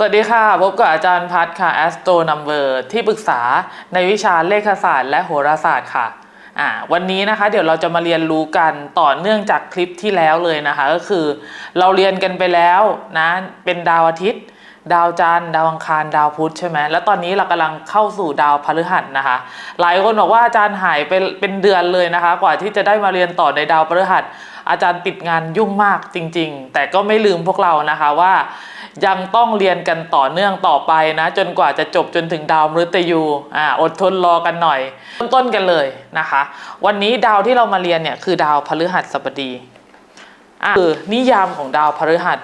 สวัสดีค่ะ พบกับอาจารย์พัฒค่ะ Astro Number ที่ปรึกษาในวิชาเลขศาสตร์และโหราศาสตร์ค่ะอ่าวันนี้นะคะเดี๋ยวเราจะมาเรียนรู้กันต่อเนื่องจากคลิปที่แล้วเลยนะคะ ก็คือเราเรียนกันไปแล้วนะเป็นดาวอาทิตย์ ดาวจันทร์ดาวอังคารดาวพุธใช่ไหมแล้วตอนนี้เรากำลังเข้าสู่ดาวพฤหัสนะคะ หลายคนบอกว่าอาจารย์หายไปเป็นเดือนเลยนะคะ กว่าที่จะได้มาเรียนต่อในดาวพฤหัส อาจารย์ติดงานยุ่งมากจริง ๆ แต่ก็ไม่ลืมพวกเรานะคะว่า ยังต้องเรียนกันต่อเนื่องต่อไปนะ จนกว่าจะจบจนถึงดาวมฤตยูอ่าอดทนรอกันหน่อยเริ่มต้นกันเลยนะคะ วันนี้ดาวที่เรามาเรียนเนี่ยคือดาวพฤหัสบดีอะคือนิยามของดาวพฤหัส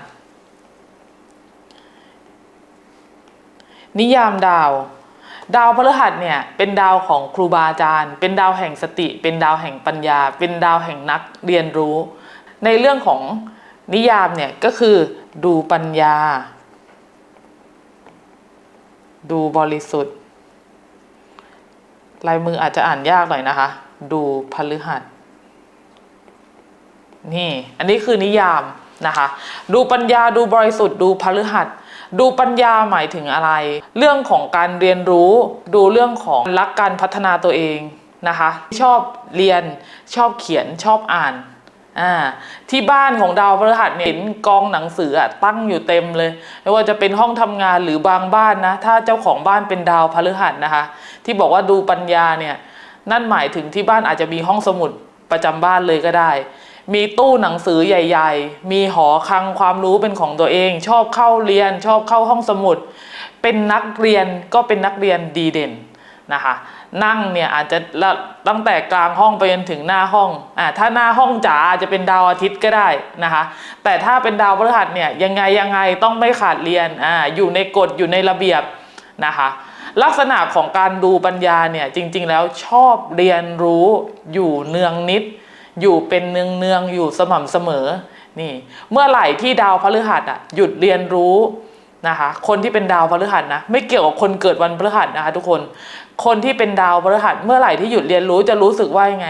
นิยามดาวดาวพฤหัสเนี่ยเป็นดาวของครูบาอาจารย์ เป็นดาวแห่งสติ เป็นดาวแห่งปัญญา เป็นดาวแห่งนักเรียนรู้ ในเรื่องของ นิยามเนี่ยก็คือดูปัญญา ดูบริสุทธิ์ ลายมืออาจจะอ่านยากหน่อยนะคะ ดูพฤหัสนี่ อันนี้คือนิยามนะคะ ดูปัญญาดูบริสุทธิ์ ดูพฤหัส ดูปัญญาหมายถึงอะไร เรื่องของการเรียนรู้ ดูเรื่องของรักการพัฒนาตัวเองนะคะ ชอบเรียนชอบเขียนชอบอ่าน อ่าที่บ้านของดาวพฤหัสเนี่ยเห็นกองหนังสืออะตั้งอยู่เต็มเลยไม่ว่าจะเป็นห้องทำงานหรือบางบ้านนะ ถ้าเจ้าของบ้านเป็นดาวพฤหัสนะคะ ที่บอกว่าดูปัญญาเนี่ย นั่นหมายถึงที่บ้านอาจจะมีห้องสมุดประจำบ้านเลยก็ได้ มีตู้หนังสือใหญ่ ๆ มีหอคลังความรู้เป็นของตัวเอง ชอบเข้าเรียน ชอบเข้าห้องสมุด เป็นนักเรียนก็เป็นนักเรียนดีเด่นนะคะ นั่งเนี่ยอาจจะลตั้งแต่กลางห้องไปจนถึงหน้าห้องอ่าถ้าหน้าห้องจ๋าอาจจะเป็นดาวอาทิตย์ก็ได้นะคะ แต่ถ้าเป็นดาวพฤหัสเนี่ยยังไงยังไงต้องไม่ขาดเรียนอ่าอยู่ในกฎอยู่ในระเบียบนะคะ ลักษณะของการดูปัญญาเนี่ยจริง ๆ แล้วชอบเรียนรู้อยู่เนืองนิด อยู่เป็นเนืองเนืองๆอยู่สม่ำเสมอนี่เมื่อไหร่ที่ดาวพฤหัสอะหยุดเรียนรู้นะคะคนที่เป็นดาวพฤหัสนะไม่เกี่ยวกับคนเกิดวันพฤหัสนะคะทุกคน คนที่เป็นดาวพฤหัสเมื่อไหร่ที่หยุดเรียนรู้จะรู้สึกว่ายังไง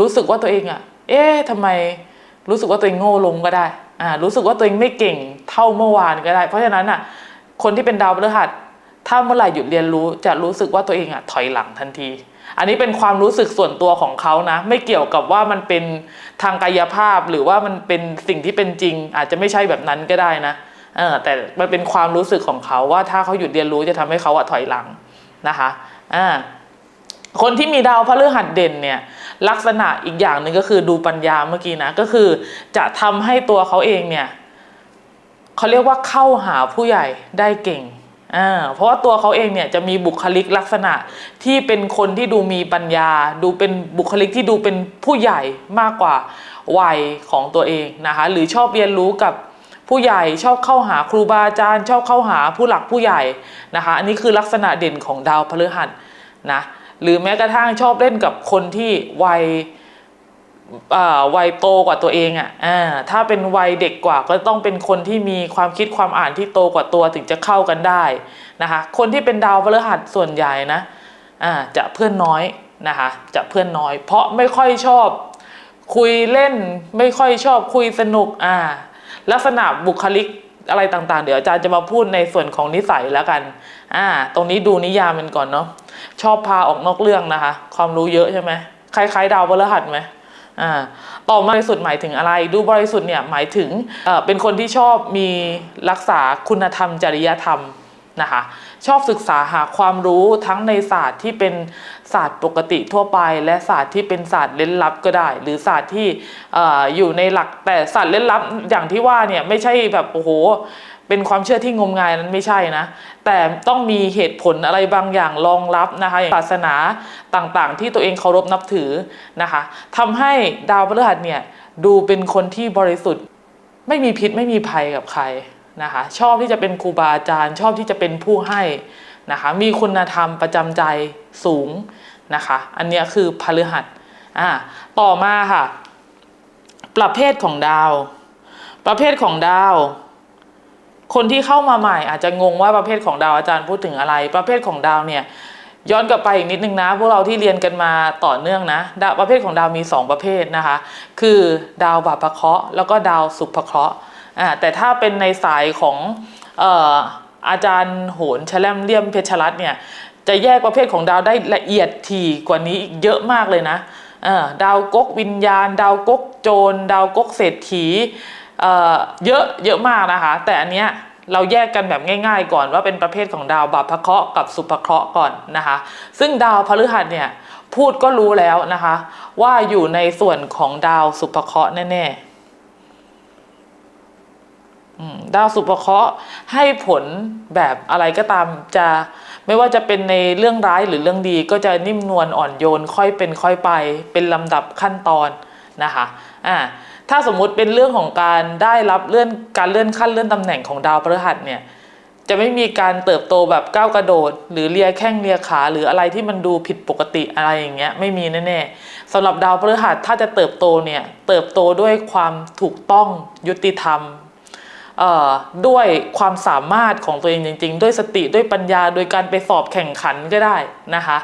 รู้สึกว่าตัวเองอะเอ๊ะทำไมรู้สึกว่าตัวเองโง่ลงก็ได้อ่ารู้สึกว่าตัวเองไม่เก่งเท่าเมื่อวานก็ได้ เพราะฉะนั้นอะคนที่เป็นดาวพฤหัสถ้าเมื่อไหร่หยุดเรียนรู้จะรู้สึกว่าตัวเองอะถอยหลังทันที อันนี้เป็นความรู้สึกส่วนตัวของเขานะ ไม่เกี่ยวกับว่ามันเป็นทางกายภาพหรือว่ามันเป็นสิ่งที่เป็นจริง อาจจะไม่ใช่แบบนั้นก็ได้นะเออแต่มันเป็นความรู้สึกของเขาว่าถ้าเขาหยุดเรียนรู้จะทำให้เขาอะถอยหลังนะคะ อ่าคนที่มีดาวพฤหัสเด่นเนี่ยลักษณะอีกอย่างหนึ่งก็คือดูปัญญาเมื่อกี้นะก็คือ จะทำให้ตัวเขาเองเนี่ยเขาเรียกว่าเข้าหาผู้ใหญ่ได้เก่งอ่าเพราะว่าตัวเขาเองเนี่ยจะมีบุคลิกลักษณะที่เป็นคนที่ดูมีปัญญา ดูเป็นบุคลิกที่ดูเป็นผู้ใหญ่มากกว่าวัยของตัวเองนะคะหรือชอบเรียนรู้กับ ผู้ใหญ่ชอบเข้าหาครูบาอาจารย์ ชอบเข้าหาผู้หลักผู้ใหญ่นะคะ อันนี้คือลักษณะเด่นของดาวพฤหัสนะหรือแม้กระทั่งชอบเล่นกับคนที่วัยวัยโตกว่าตัวเองอะ่ะอ่าถ้าเป็นวัยเด็กกว่าก็ต้องเป็นคนที่มีความคิดความอ่านที่โตกว่าตัวถึงจะเข้ากันได้นะคะคนที่เป็นดาวพฤหัสส่วนใหญ่นะอ่าจะเพื่อนน้อยนะคะจะเพื่อนน้อย เพราะไม่ค่อยชอบ คุยเล่นไม่ค่อยชอบคุยสนุกอ่า ลักษณะบุคลิกอะไรต่างๆ เดี๋ยวอาจารย์จะมาพูดในส่วนของนิสัยแล้วกัน อ่า ตรงนี้ดูนิยามมันก่อนเนาะ ชอบพาออกนอกเรื่องนะคะ ความรู้เยอะใช่ไหมคล้ายๆดาวพฤหัสไหมอ่า ต่อมาบริสุทธิ์หมายถึงอะไร ดูบริสุทธิ์เนี่ยหมายถึง เอ่อ เป็นคนที่ชอบมีรักษาคุณธรรมจริยธรรม นะคะชอบศึกษาหาความรู้ทั้งในศาสตร์ที่เป็นศาสตร์ปกติทั่วไป และศาสตร์ที่เป็นศาสตร์เล่นลับก็ได้ หรือศาสตร์ที่อออยู่ในหลักแต่ศาสตร์เล่นลับอย่างที่ว่าเนี่ยไม่ใช่แบบโอ้โหเป็นความเชื่อที่งมงายนั้นไม่ใช่นะ แต่ต้องมีเหตุผลอะไรบางอย่างรองรับนะคะอย่างศาสนาต่างๆ ที่ตัวเองเคารพนับถือนะคะทำให้ดาวพฤหัสเนี่ยดูเป็นคนที่บริสุทธิ์ ไม่มีพิษไม่มีภัยกับใคร นะคะชอบที่จะเป็นครูบาอาจารย์ ชอบที่จะเป็นผู้ให้นะคะมีคุณธรรมประจำใจสูงนะคะอันนี้คือพฤหัสอ่าต่อมาค่ะ ประเภทของดาว ประเภทของดาว คนที่เข้ามาใหม่ อาจจะงงว่าประเภทของดาวอาจารย์พูดถึงอะไร ประเภทของดาวเนี่ยย้อนกลับไปอีกนิดนึงนะ พวกเราที่เรียนกันมาต่อเนื่องนะดาวประเภทของดาวมี 2 ประเภทนะคะ คือดาวบาปะเคราะห์แล้วก็ดาวสุภเคราะห์ อ่าแต่ถ้าเป็นในสายของเอ่ออาจารย์โหนแชลมเลี่ยมเพชรรัตน์เนี่ยจะแยกประเภทของดาวได้ละเอียดถี่กว่านี้อีกเยอะมากเลยนะดาวกกวิญญาณ ดาวกกโจร ดาวกกเศรษฐีเยอะเยอะมากนะคะ แต่อันเนี้ยเราแยกกันแบบง่ายๆ ก่อนว่าเป็นประเภทของดาวบัพเคราะห์กับสุภเคราะห์ก่อนนะคะ ซึ่งดาวพฤหัสเนี่ยพูดก็รู้แล้วนะคะ ว่าอยู่ในส่วนของดาวสุภเคราะห์แน่ๆ ดาวสุภเคราะห์ให้ผลแบบอะไรก็ตามจะไม่ว่าจะเป็นในเรื่องร้ายหรือเรื่องดี ก็จะนิ่มนวลอ่อนโยนค่อยเป็นค่อยไป เป็นลำดับขั้นตอนนะคะอ่าถ้าสมมุติเป็นเรื่องของการได้รับเลื่อนการเลื่อนขั้นเลื่อนตำแหน่งของดาวพฤหัสเนี่ยจะไม่มีการเติบโตแบบก้าวกระโดด หรือเลียแข้งเลียขา หรืออะไรที่มันดูผิดปกติอะไรอย่างเงี้ยไม่มีแน่ๆสำหรับดาวพฤหัสถ้าจะเติบโตเนี่ยเติบโตด้วยความถูกต้องยุติธรรม ด้วยความสามารถของตัวเองจริง ๆ ด้วยสติด้วยปัญญาโดยการไปสอบแข่งขันก็ได้นะคะ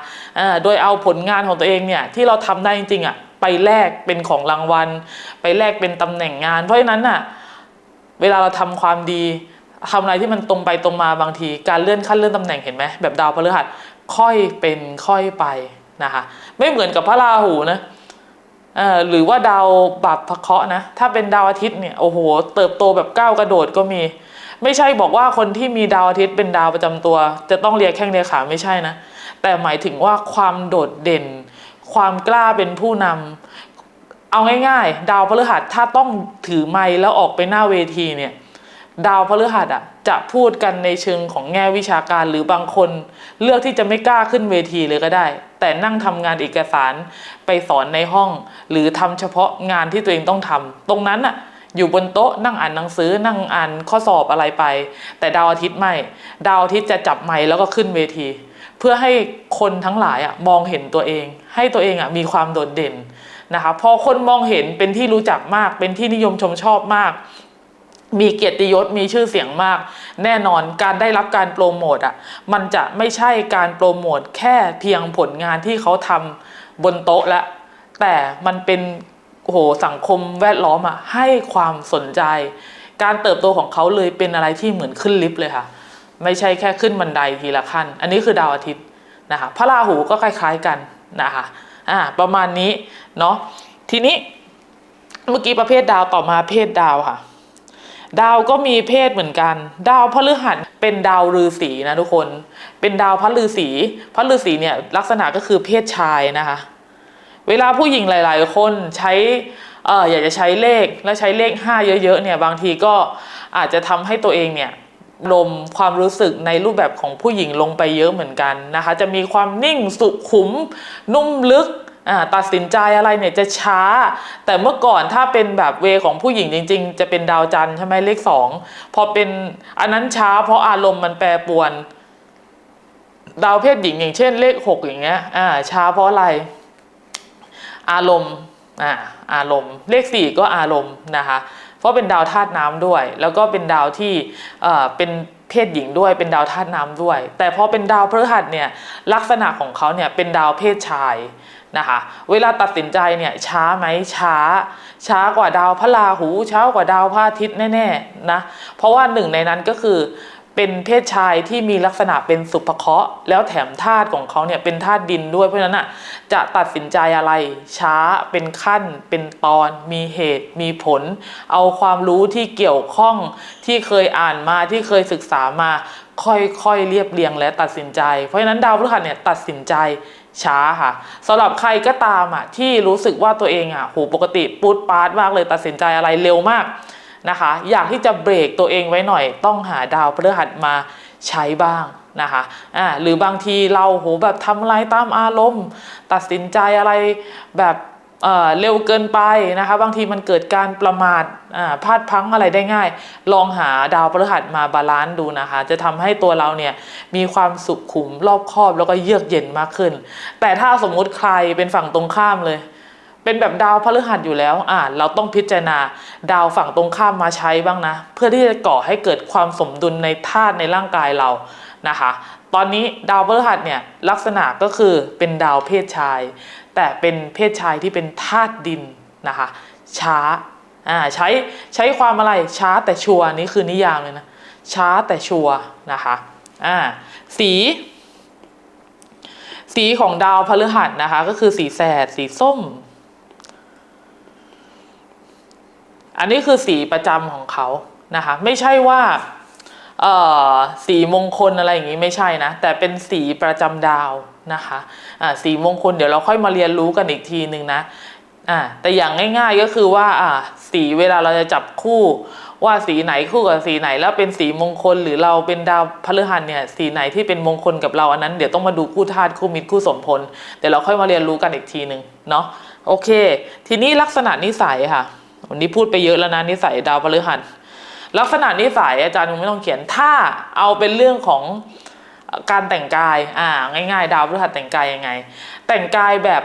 โดยเอาผลงานของตัวเองเนี่ยที่เราทำได้จริงๆอะไปแลกเป็นของรางวัล ไปแลกเป็นตำแหน่งงาน เพราะฉะนั้นน่ะเวลาเราทำความดีทำอะไรที่มันตรงไปตรงมาบางที การเลื่อนขั้นเลื่อนตำแหน่งเห็นไหมแบบดาวพฤหัสค่อยเป็นค่อยไปนะคะไม่เหมือนกับพระราหูนะ หรือว่าดาวบัพะเคราะห์นะ ถ้าเป็นดาวอาทิตย์เนี่ยโอ้โห เติบโตแบบก้าวกระโดดก็มี ไม่ใช่บอกว่าคนที่มีดาวอาทิตย์เป็นดาวประจำตัว จะต้องเรียกแข้งเรียกขาไม่ใช่นะ แต่หมายถึงว่าความโดดเด่น ความกล้าเป็นผู้นำเอาง่ายๆ ดาวพฤหัสถ้าต้องถือไม้แล้วออกไปหน้าเวทีเนี่ย ดาวพฤหัสอะจะพูดกันในเชิงของแง่วิชาการหรือบางคนเลือกที่จะไม่กล้าขึ้นเวทีเลยก็ได้ แต่นั่งทำงานเอกสารไปสอนในห้อง หรือทำเฉพาะงานที่ตัวเองต้องทำตรงนั้นอะอยู่บนโต๊ะนั่งอ่านหนังสือนั่งอ่านข้อสอบอะไรไป แต่ดาวอาทิตย์ไม่ ดาวอาทิตย์จะจับไมค์แล้วก็ขึ้นเวที เพื่อให้คนทั้งหลายอะมองเห็นตัวเอง ให้ตัวเองอะมีความโดดเด่นนะคะพอคนมองเห็นเป็นที่รู้จักมากเป็นที่นิยมชมชอบมาก มีเกียรติยศมีชื่อเสียงมาก แน่นอนการได้รับการโปรโมทอะมันจะไม่ใช่การโปรโมทแค่เพียงผลงานที่เขาทำบนโต๊ะละแต่มันเป็นโหสังคมแวดล้อมอะให้ความสนใจ การเติบโตของเขาเลยเป็นอะไรที่เหมือนขึ้นลิฟต์เลยค่ะ ไม่ใช่แค่ขึ้นบันไดทีละขั้น อันนี้คือดาวอาทิตย์นะคะพระราหูก็คล้าย ๆกันนะคะอ่าประมาณนี้เนาะทีนี้เมื่อกี้ประเภทดาวต่อมาเพศดาวค่ะ ดาวก็มีเพศเหมือนกัน ดาวพฤหัสเป็นดาวฤาษีนะทุกคน เป็นดาวพระฤาษีพระฤาษีเนี่ยลักษณะก็คือเพศชายนะคะ เวลาผู้หญิงหลาย ๆ คนใช้เอออยากจะใช้เลขและใช้เลข 5 เยอะๆเนี่ยบางทีก็อาจจะทำให้ตัวเองเนี่ยลมความรู้สึกในรูปแบบของผู้หญิงลงไปเยอะเหมือนกันนะคะ จะมีความนิ่งสุขุมนุ่มลึก ตัดสินใจอะไรเนี่ยจะช้า แต่เมื่อก่อนถ้าเป็นแบบเวของผู้หญิงจริง ๆ จะเป็นดาวจันทร์ใช่ไหมเลขสองพอเป็นอันนั้นช้า เพราะอารมณ์มันแปรปวน ดาวเพศหญิงอย่างเช่น เลขหกอย่างเงี้ยอ่าช้าเพราะอะไร อารมณ์อ่าอารมณ์ เลขสี่ก็อารมณ์นะคะเพราะเป็นดาวธาตุน้ำด้วย แล้วก็เป็นดาวที่เอ่อเป็นเพศหญิงด้วยเป็นดาวธาตุน้ำด้วย แต่พอเป็นดาวพฤหัสเนี่ยลักษณะของเขาเนี่ยเป็นดาวเพศชาย นะคะ เวลาตัดสินใจเนี่ยช้าไหมช้า ช้ากว่าดาวพระราหูช้ากว่าดาวพระอาทิตย์แน่ๆนะเพราะว่าหนึ่งในนั้นก็คือเป็นเพศชายที่มีลักษณะเป็นสุภเคราะห์แล้วแถมธาตุของเขาเนี่ยเป็นธาตุดินด้วยเพราะฉะนั้นอะจะตัดสินใจอะไร ช้าเป็นขั้น เป็นตอน มีเหตุ มีผล เอาความรู้ที่เกี่ยวข้องที่เคยอ่านมาที่เคยศึกษามา ค่อยๆเรียบเรียงและตัดสินใจ เพราะฉะนั้นดาวพฤหัสเนี่ยตัดสินใจ ช้าค่ะสำหรับใครก็ตามอะที่รู้สึกว่าตัวเองอะหูปกติปุ๊ดปาดมากเลยตัดสินใจอะไรเร็วมากนะคะ อยากที่จะเบรกตัวเองไว้หน่อย ต้องหาดาวพฤหัสมาใช้บ้างนะคะอ่าหรือบางทีเราโหแบบทำอะไรตามอารมณ์ ตัดสินใจอะไรแบบ เร็วเกินไปนะคะ บางทีมันเกิดการประมาทพลาดพังอะไรได้ง่าย ลองหาดาวพฤหัสมาบาลานซ์ดูนะคะ จะทำให้ตัวเราเนี่ยมีความสุขุมรอบคอบแล้วก็เยือกเย็นมากขึ้น แต่ถ้าสมมุติใครเป็นฝั่งตรงข้ามเลย เป็นแบบดาวพฤหัสอยู่แล้วอ่าเราต้องพิจารณาดาวฝั่งตรงข้ามมาใช้บ้างนะ เพื่อที่จะก่อให้เกิดความสมดุลในธาตุในร่างกายเรานะคะ ตอนนี้ดาวพฤหัสเนี่ยลักษณะก็คือเป็นดาวเพศชาย แต่เป็นเพศชายที่เป็นธาตุดินนะคะช้าอ่าใช้ใช้ความอะไรช้าแต่ชัวนี่คือนิยามเลยนะช้าแต่ชัวนะคะอ่าสีสีของดาวพฤหัสนะคะ ก็คือสีแสดสีส้ม อันนี้คือสีประจำของเขานะคะ ไม่ใช่ว่า สีมงคลอะไรอย่างนี้ไม่ใช่นะ แต่เป็นสีประจำดาวนะคะอ่าสีมงคลเดี๋ยวเราค่อยมาเรียนรู้กันอีกทีหนึ่งนะอ่าแต่อย่างง่ายๆก็คือว่าอ่าสีเวลาเราจะจับคู่ว่าสีไหนคู่กับสีไหนแล้วเป็นสีมงคลหรือเราเป็นดาวพฤหัสเนี่ยสีไหนที่เป็นมงคลกับเราอันนั้นเดี๋ยวต้องมาดูคู่ธาตุคู่มิตรคู่สมพลเดี๋ยวเราค่อยมาเรียนรู้กันอีกทีหนึ่งเนาะโอเค ทีนี้ลักษณะนิสัยค่ะ วันนี้พูดไปเยอะแล้วนะนิสัยดาวพฤหัส ลักษณะนิสัยอาจารย์คงไม่ต้องเขียน ถ้าเอาเป็นเรื่องของการแต่งกายอ่าง่าย ๆ ดาวพฤหัสแต่งกายยังไง แต่งกายแบบ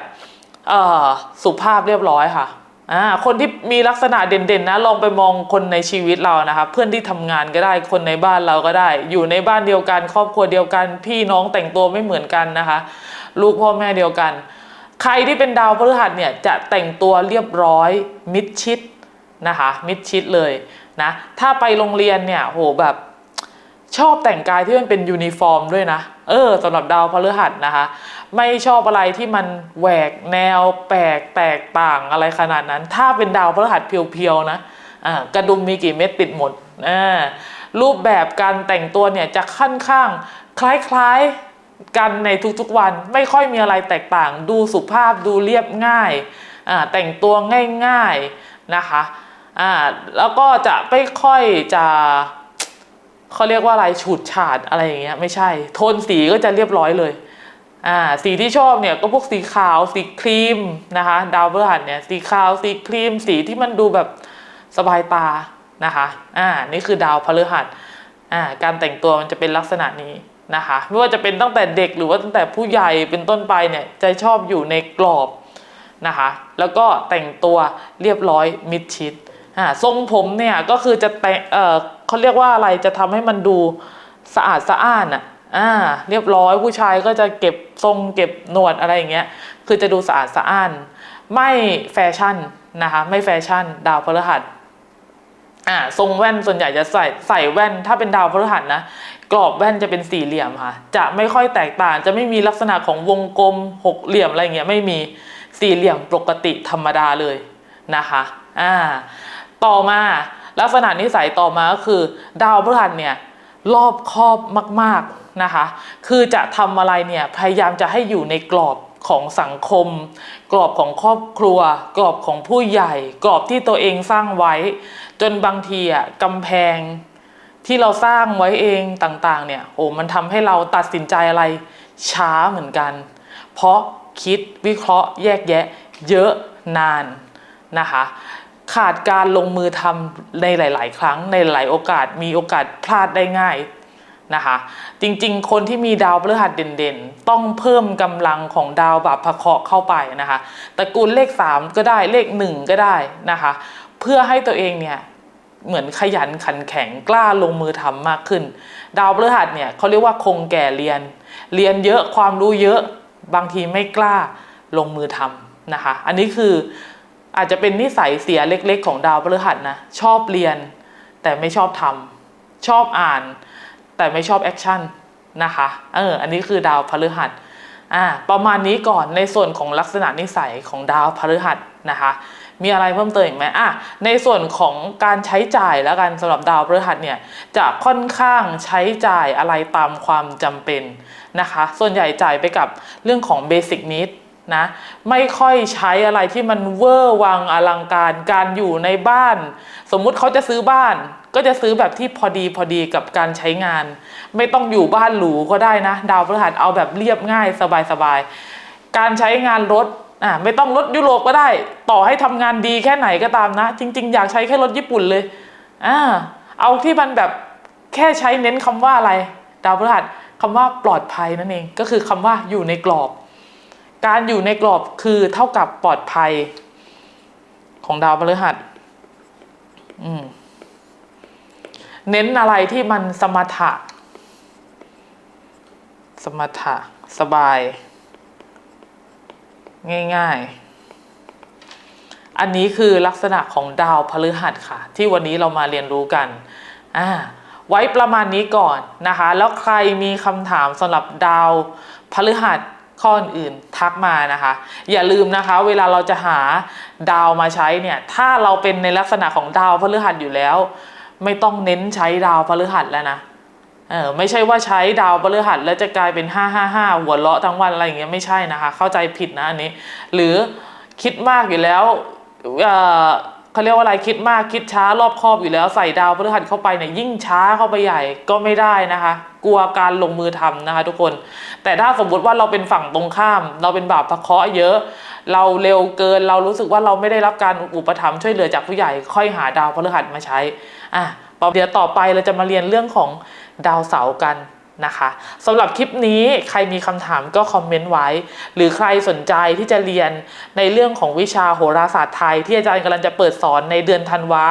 เอ่อสุภาพเรียบร้อยค่ะอ่าคนที่มีลักษณะเด่นๆนะลองไปมองคนในชีวิตเรานะคะเพื่อนที่ทำงานก็ได้คนในบ้านเราก็ได้ อยู่ในบ้านเดียวกัน ครอบครัวเดียวกัน พี่น้องแต่งตัวไม่เหมือนกันนะคะ ลูกพ่อแม่เดียวกัน ใครที่เป็นดาวพฤหัสเนี่ยจะแต่งตัวเรียบร้อยมิดชิดนะคะมิดชิดเลย นะถ้าไปโรงเรียนเนี่ยโหแบบชอบแต่งกายที่มันเป็นยูนิฟอร์มด้วยนะ เออสำหรับดาวพฤหัสนะคะ ไม่ชอบอะไรที่มันแหวกแนวแปลกแตกต่างอะไรขนาดนั้น ถ้าเป็นดาวพฤหัสเพียวๆนะอ่ากระดุมมีกี่เม็ดติดหมดอ่ารูปแบบการแต่งตัวเนี่ยจะค่อนข้างคล้ายๆกันในทุกๆวันไม่ค่อยมีอะไรแตกต่าง ดูสุภาพดูเรียบง่ายอ่าแต่งตัวง่ายๆนะคะ อ่าแล้วก็จะไม่ค่อยจะเขาเรียกว่าอะไรฉูดฉาดอะไรอย่างเงี้ยไม่ใช่ โทนสีก็จะเรียบร้อยเลยอ่าสีที่ชอบเนี่ยก็พวกสีขาวสีครีมนะคะดาวพฤหัสเนี่ยสีขาวสีครีม สีที่มันดูแบบสบายตานะคะอ่านี่คือดาวพฤหัสอ่าการแต่งตัวมันจะเป็นลักษณะนี้นะคะไม่ว่าจะเป็นตั้งแต่เด็กหรือว่าตั้งแต่ผู้ใหญ่เป็นต้นไปเนี่ยจะชอบอยู่ในกรอบนะคะแล้วก็แต่งตัวเรียบร้อยมิดชิด อ่าทรงผมเนี่ยก็คือจะแต่เออเขาเรียกว่าอะไรจะทำให้มันดูสะอาดสะอ้านอะอ่าเรียบร้อยผู้ชายก็จะเก็บทรงเก็บหนวดอะไรอย่างเงี้ยคือจะดูสะอาดสะอ้าน ไม่แฟชั่นนะคะไม่แฟชั่น ดาวพฤหัสอ่าทรงแว่นส่วนใหญ่จะใส่ใส่แว่นถ้าเป็นดาวพฤหัสนะกรอบแว่นจะเป็นสี่เหลี่ยมค่ะ จะไม่ค่อยแตกต่าง จะไม่มีลักษณะของวงกลมหกเหลี่ยมอะไรเงี้ยไม่มีสี่เหลี่ยมปกติธรรมดาเลยนะคะอ่า ต่อมาลักษณะนิสัยต่อมาก็คือ ดาวพฤหัสเนี่ยรอบคอบมากๆนะคะ คือจะทำอะไรเนี่ยพยายามจะให้อยู่ในกรอบของสังคม กรอบของครอบครัว กรอบของผู้ใหญ่ กรอบที่ตัวเองสร้างไว้ จนบางทีอะกำแพงที่เราสร้างไว้เองต่างๆเนี่ยโอ้มันทำให้เราตัดสินใจอะไรช้าเหมือนกัน เพราะคิดวิเคราะห์แยกแยะเยอะนานนะคะ ขาดการลงมือทำในหลาย ๆ ครั้งในหลายโอกาสมีโอกาสพลาดได้ง่ายนะคะจริงๆ คนที่มีดาวพฤหัสเด่นๆ ต้องเพิ่มกำลังของดาวแบบพะเคาะเข้าไปนะคะตระกูลเลข 3 ก็ได้เลข 1 ก็ได้นะคะเพื่อให้ตัวเองเนี่ยเหมือนขยันขันแข็งกล้าลงมือทำมากขึ้น ดาวพฤหัสเนี่ยเขาเรียกว่าคงแก่เรียน เรียนเยอะความรู้เยอะบางทีไม่กล้าลงมือทำนะคะอันนี้คือ อาจจะเป็นนิสัยเสียเล็ก ๆ ของดาวพฤหัสนะชอบเรียน แต่ไม่ชอบทำชอบอ่าน แต่ไม่ชอบแอคชั่นนะคะเอออันนี้คือดาวพฤหัสอ่าประมาณนี้ก่อนในส่วนของลักษณะนิสัยของดาวพฤหัสนะคะ มีอะไรเพิ่มเติมอีกไหมอะในส่วนของการใช้จ่ายแล้วกันสำหรับดาวพฤหัสเนี่ยจะค่อนข้างใช้จ่ายอะไรตามความจำเป็นนะคะ ส่วนใหญ่จ่ายไปกับเรื่องของเบสิ c นิด นะไม่ค่อยใช้อะไรที่มันเวอร์วังอลังการการอยู่ในบ้าน สมมุติเขาจะซื้อบ้าน ก็จะซื้อแบบที่พอดีพอดีกับการใช้งาน ไม่ต้องอยู่บ้านหรูก็ได้นะ ดาวพฤหัสเอาแบบเรียบง่ายสบายๆการใช้งานรถอ่าไม่ต้องรถยุโรปก็ได้ ต่อให้ทำงานดีแค่ไหนก็ตามนะ จริง ๆ อยากใช้แค่รถญี่ปุ่นเลยอ่าเอาที่มันแบบแค่ใช้เน้นคำว่าอะไร ดาวพฤหัสคำว่าปลอดภัยนั่นเองก็คือคำว่าอยู่ในกรอบ การอยู่ในกรอบคือเท่ากับปลอดภัย ของดาวพฤหัสเน้นอะไรที่มันสมถะ สมถะ สบาย ง่าย ๆ อันนี้คือลักษณะของดาวพฤหัสค่ะ ที่วันนี้เรามาเรียนรู้กัน อ่าไว้ประมาณนี้ก่อนนะคะ แล้วใครมีคำถามสำหรับดาวพฤหัส ข้ออื่นทักมานะคะ อย่าลืมนะคะ เวลาเราจะหาดาวมาใช้เนี่ย ถ้าเราเป็นในลักษณะของดาวพฤหัสอยู่แล้ว ไม่ต้องเน้นใช้ดาวพฤหัสแล้วนะเออไม่ใช่ว่าใช้ดาวพฤหัสแล้วจะกลายเป็น 555 หัวเราะทั้งวันอะไรอย่างเงี้ยไม่ใช่นะคะ เข้าใจผิดนะอันนี้ หรือคิดมากอยู่แล้ว เขาเรียกว่าอะไรคิดมากคิดช้ารอบคอบอยู่แล้วใส่ดาวพฤหัสเข้าไปเนี่ยยิ่งช้าเข้าไปใหญ่ก็ไม่ได้นะคะ กลัวการลงมือทำนะคะ ทุกคน แต่ถ้าสมมุติว่าเราเป็นฝั่งตรงข้าม เราเป็นบาปพะเคาะเยอะ เราเร็วเกินเรารู้สึกว่าเราไม่ได้รับการอุปถัมภ์ช่วยเหลือจากผู้ใหญ่ค่อยหาดาวพฤหัสมาใช้อะเดี๋ยวต่อไปเราจะมาเรียนเรื่องของดาวเสาร์กัน นะคะสำหรับคลิปนี้ใครมีคำถามก็คอมเมนต์ไว้ หรือใครสนใจที่จะเรียนในเรื่องของวิชาโหราศาสตร์ไทย ที่อาจารย์กำลังจะเปิดสอนในเดือนธันวา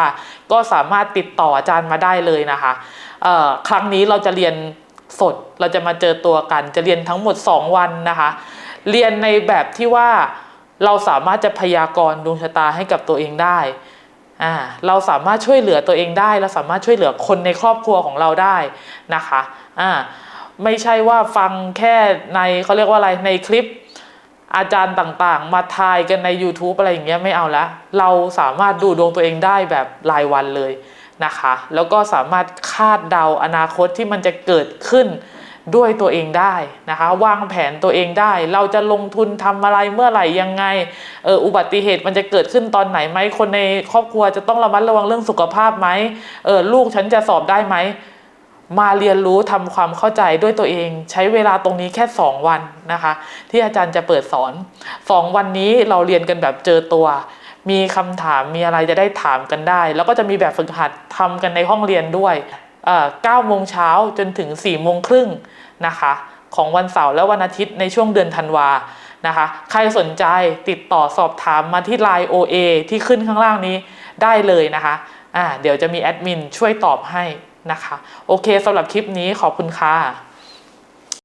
ก็สามารถติดต่ออาจารย์มาได้เลยนะคะครั้งนี้เราจะเรียนสดเราจะมาเจอตัวกัน จะเรียนทั้งหมด 2 วันนะคะ เรียนในแบบที่ว่าเราสามารถจะพยากรณ์ดวงชะตาให้กับตัวเองได้อ่าเราสามารถช่วยเหลือตัวเองได้ เราสามารถช่วยเหลือคนในครอบครัวของเราได้นะคะ อ่าไม่ใช่ว่าฟังแค่ในเขาเรียกว่าอะไรในคลิปอาจารย์ต่างๆ มาทายกันใน YouTube อะไรอย่างเงี้ยไม่เอาละเราสามารถดูดวงตัวเองได้แบบรายวันเลยนะคะ แล้วก็สามารถคาดเดาอนาคตที่มันจะเกิดขึ้นด้วยตัวเองได้นะคะ วางแผนตัวเองได้ เราจะลงทุนทำอะไรเมื่อไหร่ยังไงเอออุบัติเหตุมันจะเกิดขึ้นตอนไหนไหมคนในครอบครัวจะต้องระมัดระวังเรื่องสุขภาพไหมเออลูกฉันจะสอบได้ไหม มาเรียนรู้ทำความเข้าใจด้วยตัวเอง ใช้เวลาตรงนี้แค่ 2 วันนะคะ ที่อาจารย์จะเปิดสอน 2 วันนี้เราเรียนกันแบบเจอตัว มีคำถามมีอะไรจะได้ถามกันได้ แล้วก็จะมีแบบฝึกหัดทำกันในห้องเรียนด้วยเอ่อ9โมงเช้าจนถึง4โมงครึ่งนะคะ ของวันเสาร์และวันอาทิตย์ในช่วงเดือนธันวานะคะ ใครสนใจติดต่อสอบถามมาที่ Line OA ที่ขึ้นข้างล่างนี้ได้เลยนะคะอ่าเดี๋ยวจะมีแอดมินช่วยตอบให้ นะคะ โอเคสำหรับคลิปนี้ขอบคุณค่ะ